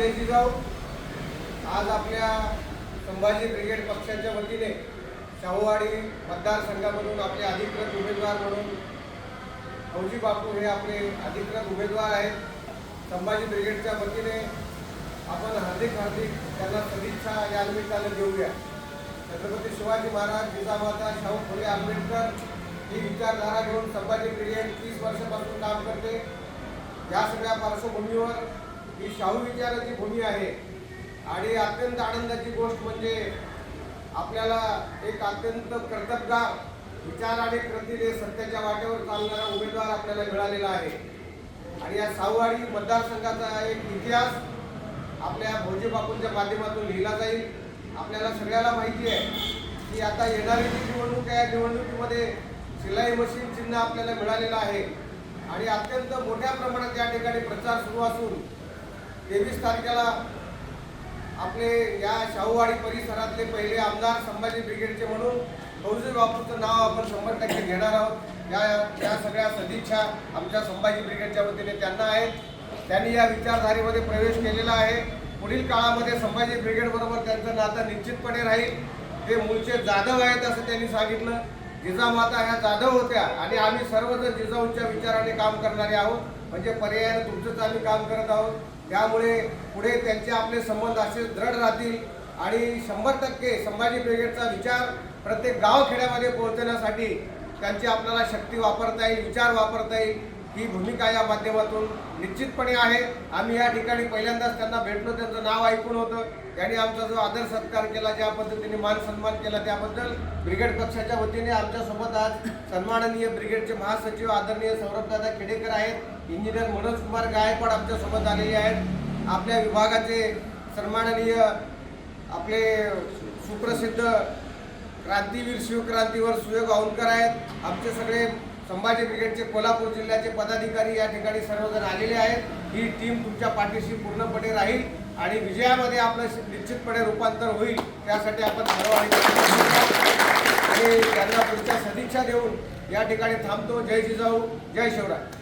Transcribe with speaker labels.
Speaker 1: जय जिजाऊ आज आपल्या संभाजी ब्रिगेड पक्षाच्या वतीने शाहूवाडी मतदारसंघामधून आपले अधिकृत उमेदवार म्हणून फौजी बापू हे आपले अधिकृत उमेदवार आहेत. संभाजी ब्रिगेडच्या वतीने आपण हार्दिक हार्दिक त्यांना सदिच्छा या निमित्तानं देऊया. छत्रपती शिवाजी महाराज जिजामाता शाहू फुले आंबेडकर ही विचारधारा घेऊन संभाजी ब्रिगेड तीस वर्षापासून काम करते. या सगळ्या पार्श्वभूमीवर ही शाहू विचाराची भूमी आहे. आणि अत्यंत आनंदाची गोष्ट म्हणजे आपल्याला एक अत्यंत कर्तबगार विचार आणि कृतीने सत्याच्या वाटेवर चालणारा उमेदवार आपल्याला मिळालेला आहे. आणि या साववाडी मतदारसंघाचा एक इतिहास आपल्या भोजे बापूंच्या माध्यमातून लिहिला जाईल. आपल्याला सगळ्याला माहिती आहे की आता येणारी जी निवडणूक आहे या निवडणुकीमध्ये शिलाई मशीन चिन्ह आपल्याला मिळालेलं आहे. आणि अत्यंत मोठ्या प्रमाणात या ठिकाणी प्रचार सुरू असून तेवीस तारखेला आपले या शाहूवाडी परिसरातले पहिले आमदार संभाजी ब्रिगेडचे म्हणून फौजी बापूचं नाव आपण शंभर टक्के घेणार आहोत. या या सगळ्या सदिच्छा आमच्या संभाजी ब्रिगेडच्या वतीने त्यांना आहेत. त्यांनी या विचारधारेमध्ये प्रवेश केलेला आहे. पुढील काळामध्ये संभाजी ब्रिगेडबरोबर त्यांचं नातं निश्चितपणे राहील. ते मूळचे जाधव आहेत असं त्यांनी सांगितलं. जिजामाता ह्या जाधव होत्या आणि आम्ही सर्वजण जिजाऊंच्या विचाराने काम करणारे आहोत. म्हणजे पर्यायाने तुमचंच आम्ही काम करत आहोत. त्यामुळे पुढे त्यांचे आपले संबंध असे दृढ राहतील. आणि शंभर टक्के संभाजी ब्रिगेडचा विचार प्रत्येक गावखेड्यामध्ये पोहोचण्यासाठी त्यांची आपल्याला शक्ती वापरता येईल विचार वापरता येईल. ही भूमिका या माध्यमातून निश्चितपणे आहे. आम्ही या ठिकाणी पहिल्यांदाच त्यांना भेटलो. त्यांचं नाव ऐकून होतं. त्यांनी आमचा जो आदर सत्कार केला ज्या पद्धतीने मान सन्मान केला त्याबद्दल ब्रिगेड पक्षाच्या वतीने आमच्यासोबत आज सन्माननीय ब्रिगेडचे महासचिव आदरणीय सौरभदादा खेडेकर आहेत. इंजिनियर मनोज कुमार गायकवाड आमच्यासोबत आलेले आहेत. आपल्या विभागाचे सन्माननीय आपले सुप्रसिद्ध क्रांतीवीर शिवक्रांतीवर सुयोग औंधकर आहेत. आमचे सगळे संभाजी ब्रिगेडचे कोल्हापूर जिल्ह्याचे पदाधिकारी या ठिकाणी सर्वजण आलेले आहेत. ही टीम तुमच्या पाठीशी पूर्णपणे राहील आणि विजयामध्ये आपलं निश्चितपणे रूपांतर होईल. त्यासाठी आपण आणि त्यांना पुढच्या सदिच्छा देऊन या ठिकाणी थांबतो. जय जिजाऊ. जय शिवराय.